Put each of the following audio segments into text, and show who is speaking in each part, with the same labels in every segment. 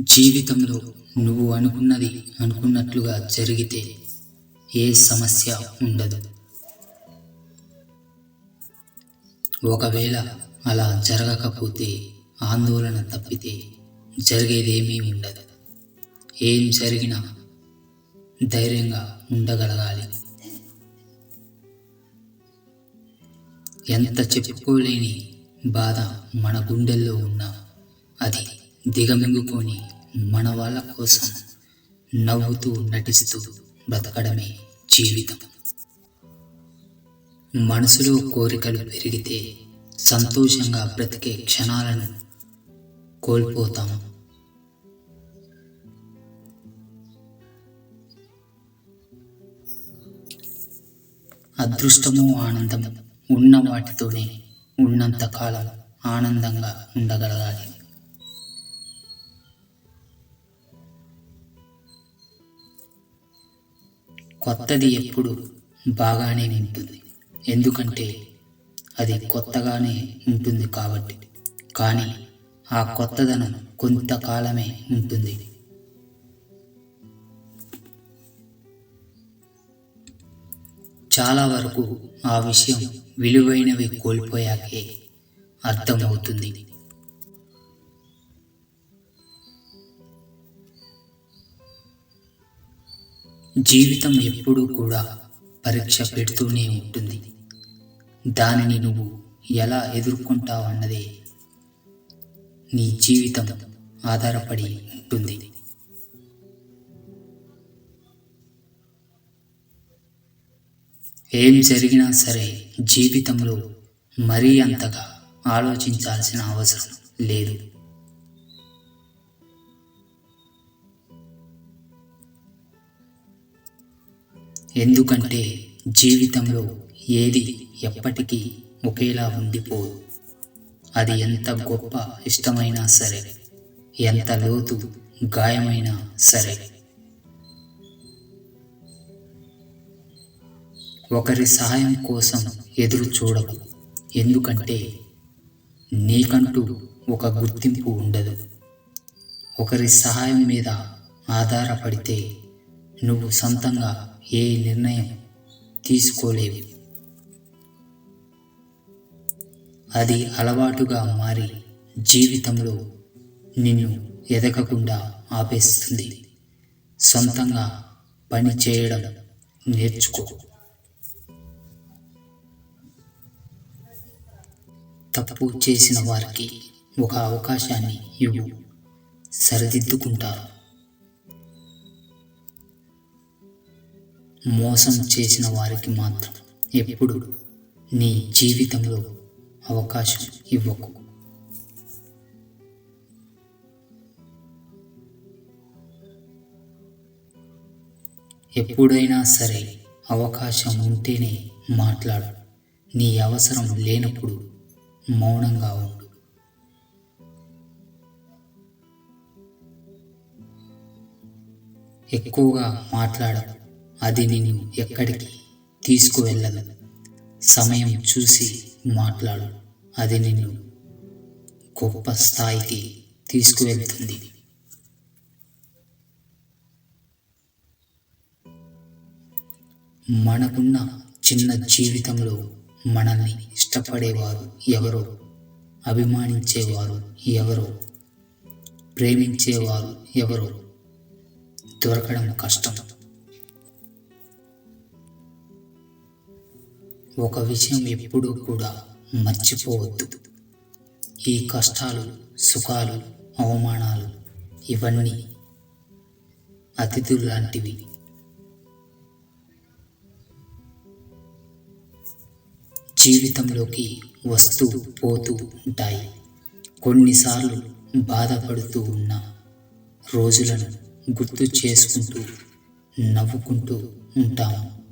Speaker 1: జీవితంలో నువ్వు అనుకున్నది అనుకున్నట్లుగా జరిగితే ఏ సమస్య ఉండదు. ఒకవేళ అలా జరగకపోతే ఆందోళన తప్పితే జరిగేదేమీ ఉండదు. ఏం జరిగినా ధైర్యంగా ఉండగలగాలి. ఎంత చెప్పుకోలేని బాధ మన గుండెల్లో ఉన్నా అది దిగమింగుకొని మన వాళ్ళ కోసం నవ్వుతూ నటిస్తూ బ్రతకడమే జీవితం. మనసులో కోరికలు పెరిగితే సంతోషంగా బ్రతికే క్షణాలను కోల్పోతాం. అదృష్టము ఆనందము ఉన్న వాటితోనే ఉన్నంత కాలం ఆనందంగా ఉండగలగాలి. కొత్తది ఎప్పుడు బాగానే ఉంటుంది ఎందుకంటే అది కొత్తగానే ఉంటుంది కాబట్టి. కానీ ఆ కొత్తదనం కొంతకాలమే ఉంటుంది. చాలా వరకు ఆ విషయం విలువైనవి కోల్పోయాకే అర్థమవుతుంది. జీవితం ఎప్పుడూ కూడా పరీక్ష పెడుతూనే ఉంటుంది. దానిని నువ్వు ఎలా ఎదుర్కొంటావు అన్నదే నీ జీవితం ఆధారపడి ఉంటుంది. ఏం జరిగినా సరే జీవితంలో మరీ అంతగా ఆలోచించాల్సిన అవసరం లేదు. ఎందుకంటే జీవితంలో ఏది ఎప్పటికీ ఒకేలా ఉండిపోదు. అది ఎంత గొప్ప ఇష్టమైనా సరే ఎంత లోతు గాయమైనా సరే. ఒకరి సహాయం కోసం ఎదురు చూడకు ఎందుకంటే నీకంటూ ఒక గుర్తింపు ఉండదు. ఒకరి సహాయం మీద ఆధారపడితే నువ్వు సొంతంగా ఏ నిర్ణయం తీసుకోలేవు. అది అలవాటుగా మారి జీవితంలో నిన్ను ఎదగకుండా ఆపేస్తుంది. సొంతంగా పని చేయడం నేర్చుకో. తప్పు చేసిన వారికి ఒక అవకాశాన్ని ఇవ్వు. సరిదిద్దుకుంటారు. మోసం చేసిన వారికి మాత్రం ఎప్పుడు నీ జీవితంలో అవకాశం ఇవ్వకు. ఎప్పుడైనా సరే అవకాశం ఉంటేనే మాట్లాడు. నీ అవసరం లేనప్పుడు మౌనంగా ఉండు. ఎక్కువగా మాట్లాడదు అది నిన్ను ఎక్కడికి తీసుకువెళ్ళదు సమయం చూసి మాట్లాడు. అది నిన్ను గొప్ప స్థాయికి తీసుకువెళ్తుంది. మనకున్న చిన్న జీవితంలో మనల్ని ఇష్టపడేవారు ఎవరో అభిమానించేవారు ఎవరో ప్రేమించేవారు ఎవరో దొరకడం కష్టం. ఒక విషయం ఎప్పుడూ కూడా మర్చిపోవద్దు. ఈ కష్టాలు సుఖాలు అవమానాలు ఇవన్నీ అతిథులు లాంటివి. జీవితంలోకి వస్తూ పోతూ ఉంటాయి. కొన్నిసార్లు బాధపడుతూ ఉన్న రోజులను గుర్తు చేసుకుంటూ నవ్వుకుంటూ ఉంటాము.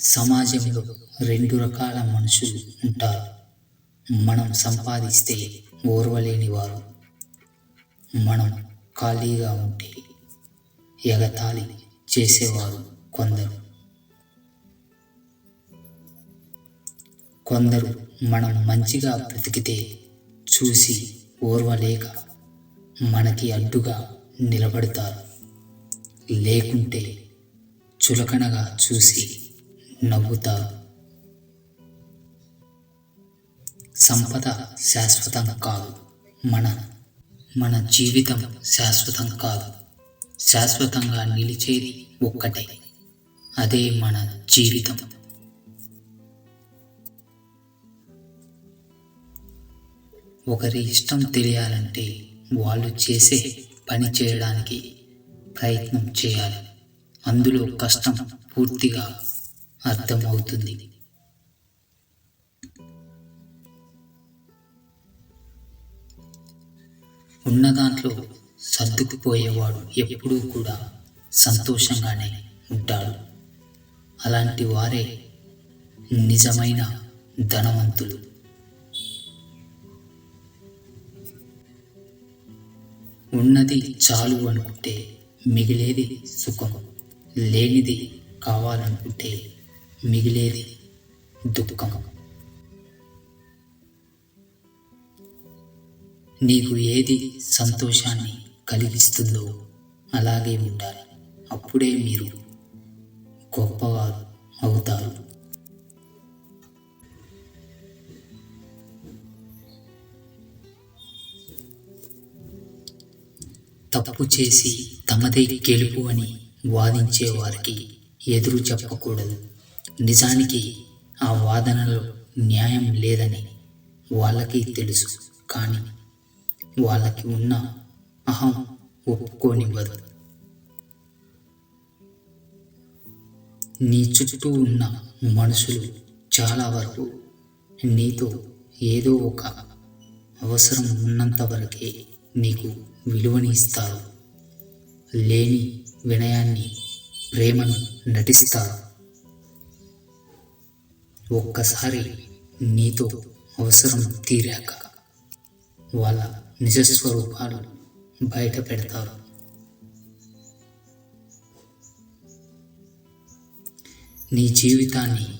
Speaker 1: సమాజంలో రెండు రకాల మనుషులు ఉంటారు. మనం సంపాదిస్తే ఓర్వలేని వారు మనం ఖాళీగా ఉంటే ఎగతాళి చేసేవారు కొందరు. కొందరు మనం మంచిగా బ్రతికితే చూసి ఓర్వలేక మనకి అడ్డుగా నిలబడతారు. లేకుంటే చులకనగా చూసి నవ్వుతారు సంపద శాశ్వతం కాదు. మన మన జీవితం శాశ్వతం కాదు. శాశ్వతంగా నిలిచేది ఒక్కటే. అదే మన జీవితం. ఒకరి ఇష్టం తెలియాలంటే వాళ్ళు చేసే పని చేయడానికి ప్రయత్నం చేయాలి. అందులో కష్టం పూర్తిగా అర్థమవుతుంది. ఉన్న దాంట్లో సర్దుకుపోయేవాడు ఎప్పుడూ కూడా సంతోషంగానే ఉంటాడు. అలాంటి వారే నిజమైన ధనవంతులు. ఉన్నది చాలు అనుకుంటే మిగిలేది సుఖం లేనిది కావాలనుకుంటే మిగిలేది దుఃఖం. నీకు ఏది సంతోషాన్ని కలిగిస్తుందో అలాగే ఉండాలి. అప్పుడే మీరు గొప్పవారు అవుతారు. తప్పు చేసి తమదే గెలుపు అని వాదించే వారికి ఎదురు చెప్పకూడదు. నిజానికి ఆ వాదనలో న్యాయం లేదని వాళ్ళకి తెలుసు. కానీ వాళ్ళకి ఉన్న అహం ఒప్పుకోనివ్వదు. నీ చుట్టూ ఉన్న మనుషులు చాలా వరకు నీతో ఏదో ఒక అవసరం ఉన్నంత వరకే నీకు విలువని ఇస్తారు. లేని వినయాన్ని ప్రేమను నటిస్తారు. ఒక్కసారి నీతో అవసరం తీరాక వాళ్ళ నిజస్వరూపాలు బయట పెడతారు. నీ జీవితాన్ని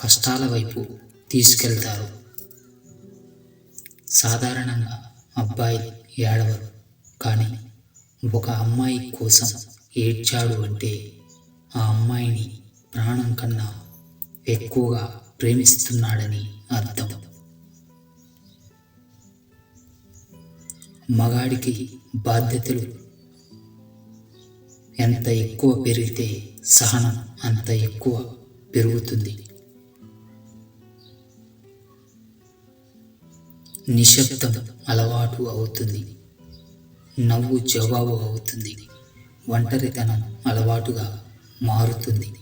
Speaker 1: కష్టాల వైపు తీసుకెళ్తారు. సాధారణంగా అబ్బాయి ఏడవరు కానీ ఒక అమ్మాయి కోసం ఏడ్చాడు అంటే ఆ అమ్మాయిని ప్రాణం కన్నా ఎక్కువగా ప్రేమిస్తున్నాడని అర్థం. మగాడికి బాధ్యతలు ఎంత ఎక్కువ పెరిగితే సహనం అంత ఎక్కువ పెరుగుతుంది. నిశ్శబ్దం అలవాటు అవుతుంది. నవ్వు జవాబు అవుతుంది. ఒంటరితనం అలవాటుగా మారుతుంది.